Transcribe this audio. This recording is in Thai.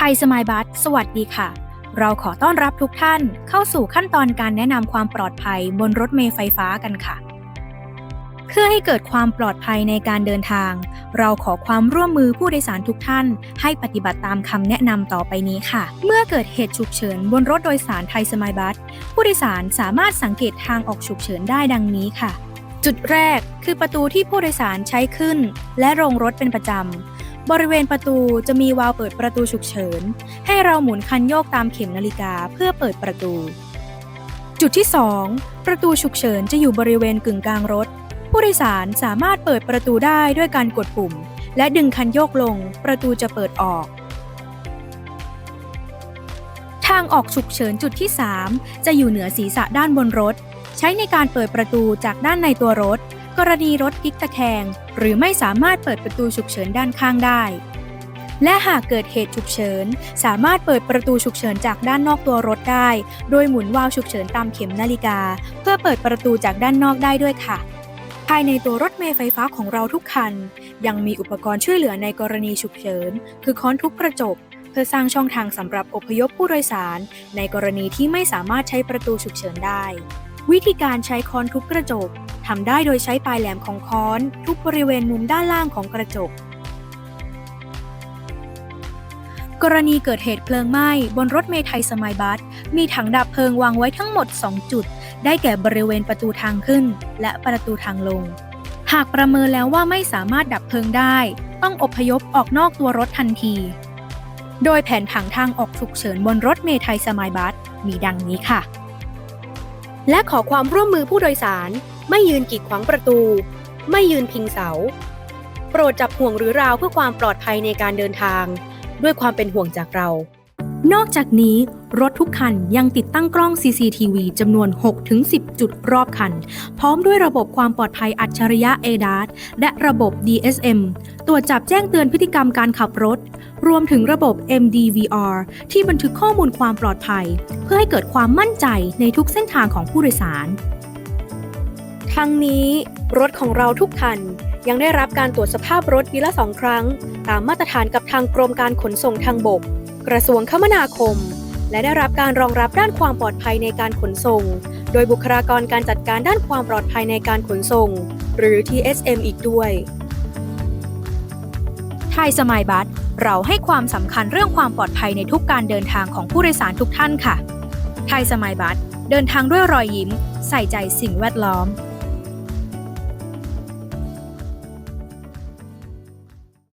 ไทยสมายบัสสวัสดีค่ะ เราขอต้อนรับทุกท่านเข้าสู่ขั้นตอนการแนะนำความปลอดภัยบนรถเมล์ไฟฟ้ากันค่ะ เพื่อให้เกิดความปลอดภัยในการเดินทาง เราขอความร่วมมือผู้โดยสารทุกท่าน ให้ปฏิบัติตามคำแนะนำต่อไปนี้ค่ะ เมื่อเกิดเหตุฉุกเฉินบนรถโดยสารไทยสมายบัสผู้โดยสารสามารถสังเกตทางออกฉุกเฉินได้ดังนี้ค่ะ จุดแรกคือประตูที่ผู้โดยสารใช้ขึ้น และลงรถเป็นประจำ บริเวณประตูจะมีวาล์วเปิดประตูฉุกเฉิน ให้เราหมุนคันโยกตามเข็มนาฬิกาเพื่อเปิดประตู จุดที่ 2 ประตูฉุกเฉินจะอยู่บริเวณกึ่งกลางรถ ผู้โดยสารสามารถเปิดประตูได้ด้วยการกดปุ่ม และดึงคันโยกลง ประตูจะเปิดออก ทางออกฉุกเฉินจุดที่ 3 จะอยู่เหนือศีรษะด้านบนรถ ใช้ในการเปิดประตูจากด้านในตัวรถ กรณีรถพลิกตะแคง หรือไม่สามารถเปิดประตูฉุกเฉินด้านข้างได้ และหากเกิดเหตุฉุกเฉิน สามารถเปิดประตูฉุกเฉินจากด้านนอกตัวรถได้ โดยหมุนวาล์วฉุกเฉินตามเข็มนาฬิกา เพื่อเปิดประตูจากด้านนอกได้ด้วยค่ะ ภายในตัวรถเมล์ไฟฟ้าของเราทุกคัน ยังมีอุปกรณ์ช่วยเหลือในกรณีฉุกเฉิน คือค้อนทุบกระจกเพื่อสร้างช่องทางสำหรับอพยพผู้โดยสาร ในกรณีที่ไม่สามารถใช้ประตูฉุกเฉินได้ วิธีการใช้ค้อนทุบกระจก ทำได้โดยใช้ปลายแหลมของค้อนทุบบริเวณมุมด้านล่างของกระจก กรณีเกิดเหตุเพลิงไหม้บนรถเมล์ไทยสมัยบัสมีถังดับเพลิงวางไว้ทั้งหมด 2 จุด ได้แก่บริเวณประตูทางขึ้น และประตูทางลง หากประเมินแล้วว่าไม่สามารถดับเพลิงได้ ต้องอพยพออกนอกตัวรถทันที โดยแผนผังทางออกฉุกเฉินบนรถเมล์ไทยสมัยบัสมีดังนี้ค่ะ และขอความร่วมมือผู้โดยสาร ไม่ยืนกีดขวางประตู ไม่ยืนพิงเสา โปรดจับห่วงหรือราวเพื่อความปลอดภัยในการเดินทาง ด้วยความเป็นห่วงจากเรา นอกจากนี้รถทุกคันยังติดตั้งกล้อง CCTV จำนวน 6-10 จุดรอบคัน พร้อมด้วยระบบความปลอดภัยอัจฉริยะ ADAS และระบบ DSM ตรวจจับแจ้งเตือนพฤติกรรมการขับรถ รวมถึงระบบ MDVR ที่บันทึกข้อมูลความปลอดภัย เพื่อให้เกิดความมั่นใจในทุกเส้นทางของผู้โดยสาร ทั้งนี้รถของเราทุกคันยังได้รับการตรวจสภาพรถปีละสองครั้ง ตามมาตรฐานกับทางกรมการขนส่งทางบก กระทรวงคมนาคม และได้รับการรองรับด้านความปลอดภัยในการขนส่ง โดยบุคลากรการจัดการด้านความปลอดภัยในการขนส่ง หรือ TSM อีกด้วยไทยสมัยบัสเราให้ความสำคัญเรื่องความปลอดภัยในทุกการเดินทางของผู้โดยสารทุกท่านค่ะ ไทยสมัยบัสเดินทางด้วยรอยยิ้ม ใส่ใจสิ่งแวดล้อม